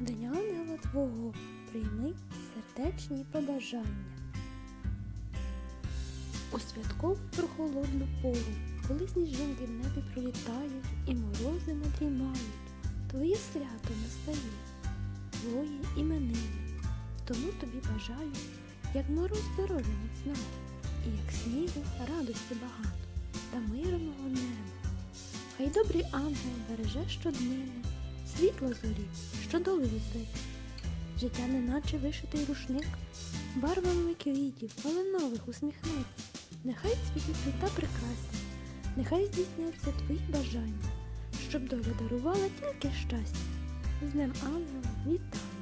День ангела Твого прийми сердечні побажання. У святкову прохолодну пору, коли сніжинки в небі пролітають і морози надрімають, Твоє свято настає, твої іменини. Тому тобі бажаю, як мороз здоров'я міцного, і як снігу радості багато та мирного неба. Хай добрий ангел береже щоднини, світло зорі, що доли везе. Життя неначе вишитий рушник, барвами квітів, калинових усміхнеться. Нехай цвітуть та прекрасні, нехай здійсняться твої бажання, щоб доля дарувала тільки щастя. З Днем Ангела вітаю!